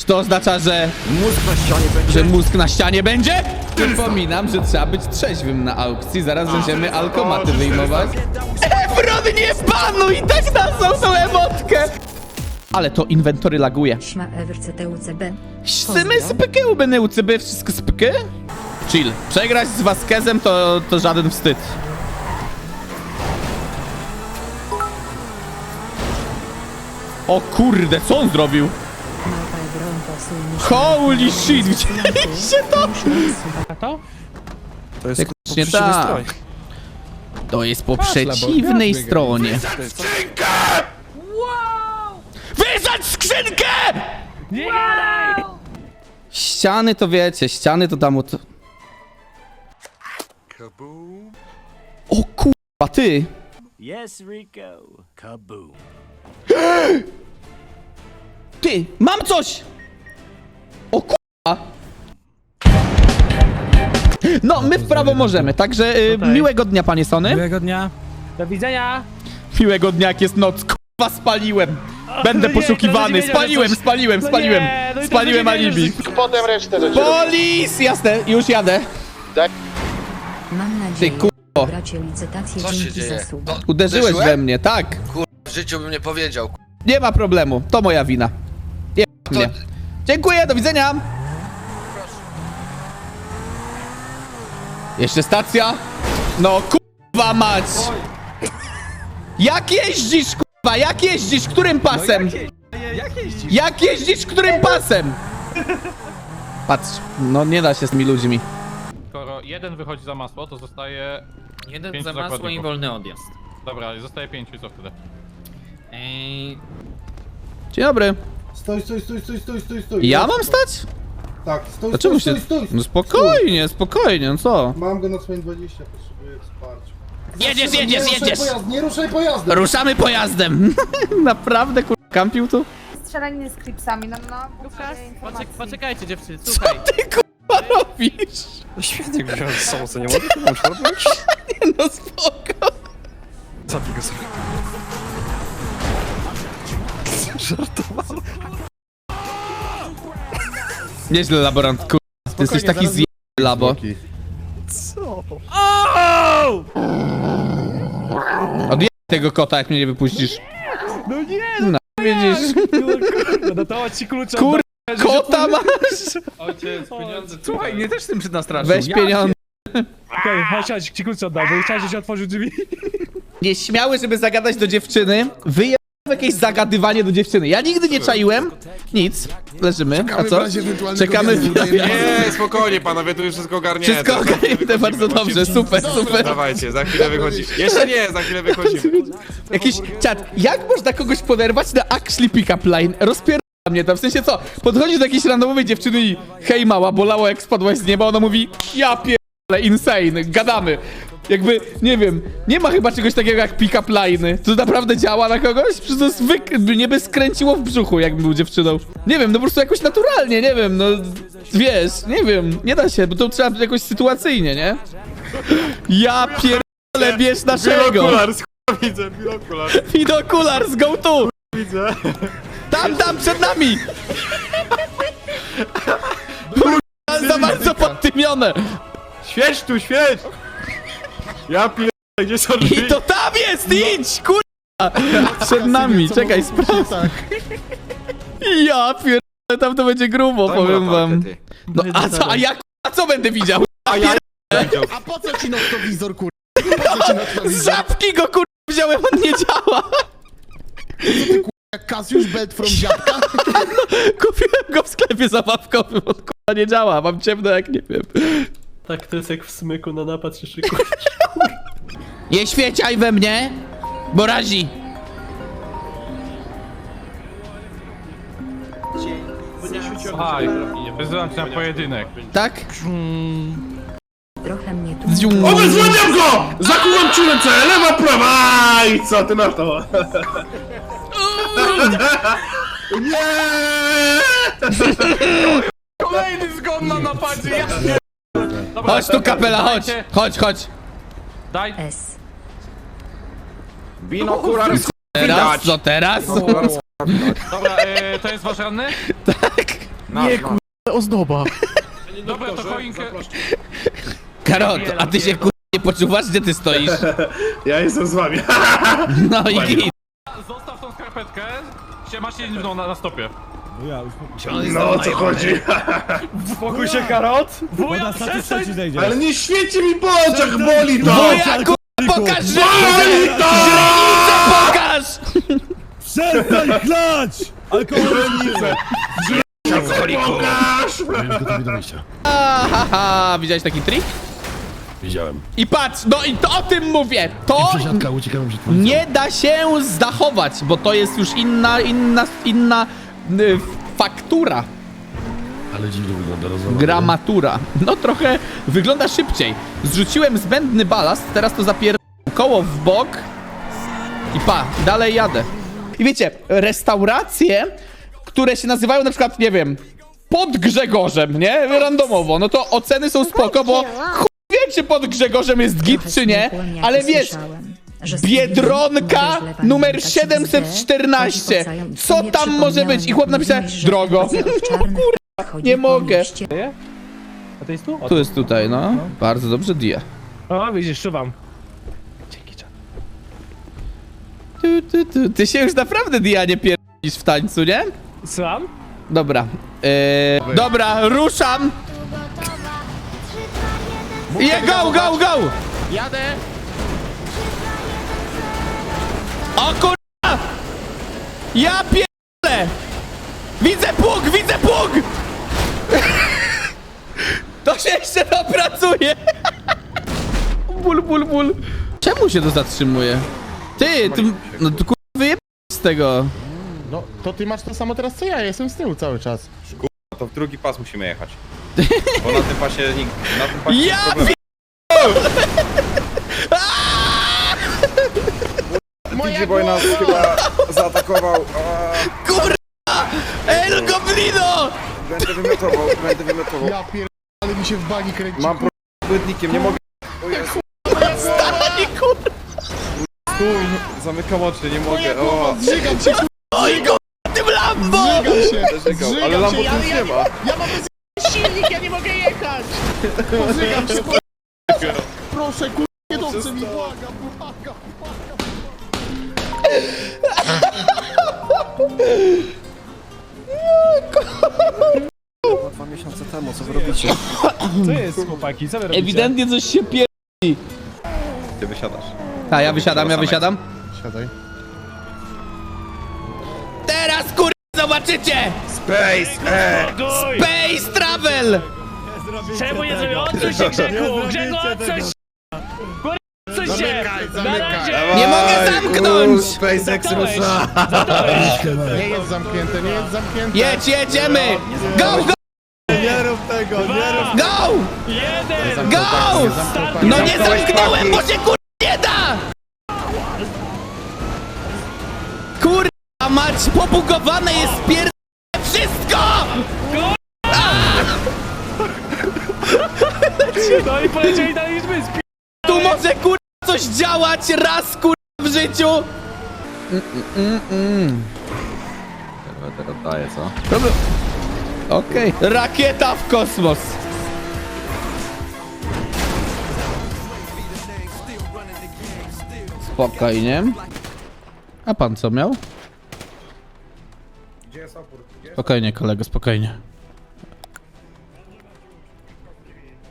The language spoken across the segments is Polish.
Czy to oznacza, że, Mózg na ścianie będzie. że mózg na ścianie będzie? Przypominam, że trzeba być trzeźwym na aukcji. Zaraz będziemy alkomaty wyjmować. Efron, nie panuj! Tak na tą emotkę! Ale to inwentory laguje. Śma EWRCTUCB. Symy spyky, ubeny ucyby, wszystko spyky? Chill. Przegrać z Vasquezem to, to żaden wstyd. O kurde, co on zrobił? Holy shit, widzieliście to? To jest Faktycznie po przeciwnej tak. stronie. To jest po przeciwnej stronie. Wysać skrzynkę! Ściany to wiecie, ściany to tam od... O kurwa, ty! Yes, Rico. Kaboom. Ty, mam coś! No, my w prawo możemy, także y, miłego dnia, panie Sony. Miłego dnia. Do widzenia. Miłego dnia, jak jest noc, kurwa, spaliłem. Będę no poszukiwany, wiedział, że spaliłem, coś- spaliłem, No spaliłem. nie, no i to Spaliłem wiedział, że alibi. Potem resztę rzeczy. Polis! Jasne, już jadę. Mam nadzieję, kurwo. bracie licytację Co się dzięki dzieje? za suba. No, Uderzyłeś we mnie, tak. W życiu bym nie powiedział. Nie ma problemu, to moja wina. Nie mnie. Dziękuję, do widzenia. Jeszcze stacja. No kurwa mać. Jak jeździsz, kurwa, jak jeździsz, którym pasem? Jak jeździsz, którym pasem? Patrz, no nie da się z tymi ludźmi. Skoro jeden wychodzi za masło, to zostaje... Jeden Pięć za masło i zakładników. wolny odjazd. Dobra, zostaje pięciu i co wtedy? Eee, Dzień dobry. Stój, stój, stój, stój, stój, stój, stój. Ja mam stać? Tak, stój, Dlaczego stój, się... stój, stój. No spokojnie, spokojnie, no co? Mam go na swoim 20, potrzebuję wsparcia. Jedziesz, nie jedziesz, ruszaj jedziesz! Pojazd, nie ruszaj pojazdem! Ruszamy pojazdem! Naprawdę, kur... kampił tu? strzelanie z klipsami, no no. Lukas, poczek poczekajcie dziewczyny, słuchaj. Ty kurwa robisz? Świetnie go wziąłem z sobą, co nie mogę? To muszę robić? No spoko. Zabij go sobie. Żartował. Nieźle, laborant, kur... Ty jesteś taki zje... labo. Co? Odje... tego kota, jak mnie nie wypuścisz. No nie, No, widzisz? no, no to ci klucze. Kur... Kota masz! Ojciec, pieniądze... Słuchaj, mnie też tym nastraszył. Weź pieniądze. Okej, chodź, chodź, ci klucze oddam, bo chciałem, żebyś otworzył drzwi. Nieśmiały, żeby zagadać do dziewczyny, wyje... jakieś zagadywanie do dziewczyny. Ja nigdy nie czaiłem. Nic. Leżymy. A co? Czekamy w Nie, spokojnie panowie, tu już wszystko ogarnięte. Wszystko ogarnięte, bardzo dobrze, super, super. Dawajcie, za chwilę wychodzi. Jeszcze nie, za chwilę wychodzimy. Jakiś czat, jak można kogoś poderwać na actually pick-up line? Rozpierdala mnie to, w sensie co? Podchodzisz do jakiejś randomowej dziewczyny i hej mała, bolało jak spadłaś z nieba, ona mówi ja pierdolę, insane, gadamy. Jakby, nie wiem, nie ma chyba czegoś takiego jak pick-up line'y. To naprawdę działa na kogoś? Przecież to jest wyk- mnie by skręciło w brzuchu, jakbym był dziewczyną. Nie wiem, no po prostu jakoś naturalnie, nie wiem, no wiesz, nie wiem, nie da się, bo to trzeba jakoś sytuacyjnie, nie? Ja pierdolę, bierz naszego! Binokular, widzę, binokular. Binokulars, go tu! Widzę. Tam, tam, przed nami! Kurwa, za bardzo podtymione! Świeć tu, świeć! Ja pierdolę, gdzie są I drzwi? to tam jest, idź, kurwa! Przed nami, czekaj, sprawdź. Ja pierdolę, tam to będzie grubo, Daj mu powiem latarkę, wam. ty. No, a co, a ja, kurwa, co będę widział? A ja A po co ci noktowizor, kur... Po co ci Z noktowizor? żabki go, kurwa, wziąłem, on nie działa! Jak Cassius Belt from Ziapka? Kupiłem go w sklepie zabawkowym, on kurwa nie działa, mam ciemno jak nie wiem. Tak to jest jak w smyku na napad się szykuje. Nie świeciaj we mnie, bo razi. Słuchaj, wyzywam cię na pojedynek. Tak? Trochę mnie tu... Zium. Obezwładniam go! Zakuwam ci ręce, lewa, prawa! I co ty na to? Nie! Kolejny zgon na napadzie! Ja... Dobra, Chodź tu, kapela, chodź! dajcie- Chodź, chodź! Daj, S. Binokular, Teraz, co teraz? dobra, e, to jest wasz ranny? Tak. Nie, kur... ozdoba. Dobra, to choinkę. Karot, a ty się kur... nie poczuwasz, gdzie ty stoisz? Ja jestem z wami. No i git. Zostaw tą skarpetkę. Się masz jedną na, na stopie. No o co chodzi? Spokój się, Karot! Woda, statystycznie ci zejdziesz. Ale nie świeci mi po oczach, boli to! Moja kur... pokaż Boli źrenicę! to! Przestań chlać! Alkoholice! Pokaż! Gotowi do wyjścia. Haha, widziałeś taki trik? Widziałem. I patrz, no i to o tym mówię! To Przesiadka, uciekamy przed policją. nie da się zdachować, bo to jest już inna, inna, inna y, faktura, Ale dziwnie wygląda rozwalone. gramatura. No trochę wygląda szybciej. Zrzuciłem zbędny balast, teraz to zapier... koło w bok i pa, dalej jadę. I wiecie, restauracje, które się nazywają na przykład, nie wiem, pod Grzegorzem, nie? Randomowo, no to oceny są spoko, bo chuj wie, czy pod Grzegorzem jest git, czy nie, ale wiesz, Biedronka numer 714. Co tam może być? I chłop napisał, drogo. No nie mogę. A to jest tu? O, Tu jest tutaj, no. Bardzo dobrze, Dia. o widzisz, czuwam. Tu, tu, tu. Ty się już naprawdę, Dia, nie pierdolisz w tańcu, nie? Słucham? Dobra. Eee, dobra, ruszam. Je, go, go, go! Jadę. O kurwa! Ja pierdolę! Widzę pług, widzę pług! To się jeszcze dopracuje! Ból, ból, ból. Czemu się to zatrzymuje? Ty, ty, no tu kurwa wyjeb z tego. No, to ty masz to samo teraz co ja, ja jestem z tyłu cały czas. To w drugi pas musimy jechać. Bo na tym pasie nikt... Na tym pasie Ja problemu. DJ Boy nas chyba zaatakował. A, Kurwa! El Goblino! Będę wymiotował, będę wymiotował. Ja pier... ale mi się w bani kręci. Mam problem z błędnikiem, nie mogę... stój, zamykam oczy, nie mogę. O, Zżygam się, Oj kurwa, tym Lambo! zżygam się. Zażygał, ale Zżygam Lambo się, ja, tu nie ma. ja mam bez... silnik, ja nie mogę jechać! Zżygam się, kur... Proszę, kur... Nie mi, błagam, błagam. Dwa miesiące temu, co wy robicie? Co jest, chłopaki? Co wy robicie? Ewidentnie coś się pier... Ty wysiadasz. A ja wysiadam, ja wysiadam. Siadaj. Teraz kurwa zobaczycie! Space, e! Space Travel! Czemu nie zrobię? Odsuń się, Grzechu! Grzechu, odsuń się! Kurwa, odsuń się! Zamykaj, Na razie! Nie mogę zamknąć! SpaceX rusza! Nie jest zamknięte, nie jest zamknięte. Jedź, jedziemy! Go, go, Nie rób tego, nie rób go! Jeden! Go! No nie zamknąłem, bo się kurwa nie da! Kurwa mać, pobugowane jest pier... wszystko! No i polecieli dalej niż my! Tu może kurwa coś działać raz kurwa w życiu! Teraz daję, co? Dobra. Okej. Rakieta w kosmos. Spokojnie. A pan co miał? Spokojnie, kolego, spokojnie.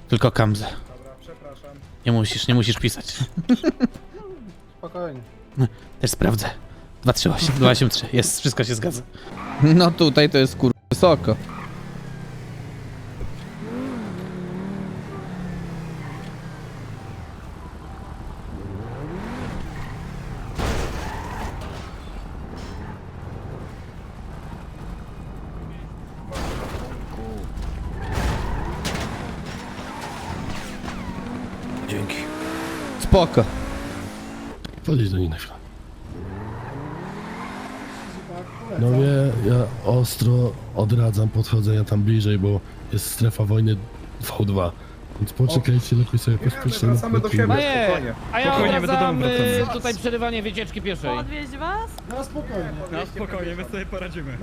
Tylko kamzę. Nie musisz, nie musisz pisać. Spokojnie. Też sprawdzę. 238, 283. Jest, wszystko się zgadza. No tutaj to jest kur... wysoko. Spoko. Podejdź do niej na chwilę. No nie, ja ostro odradzam podchodzenia tam bliżej, bo jest strefa wojny V2. Więc poczekajcie, lepiej sobie pośpieszcie. Wracamy do siebie, spokojnie. a ja Spokojnie, my do domu odradzam y, wracamy. tutaj przerywanie wycieczki pieszej. Odwieźć was? Na spokojnie, my sobie poradzimy.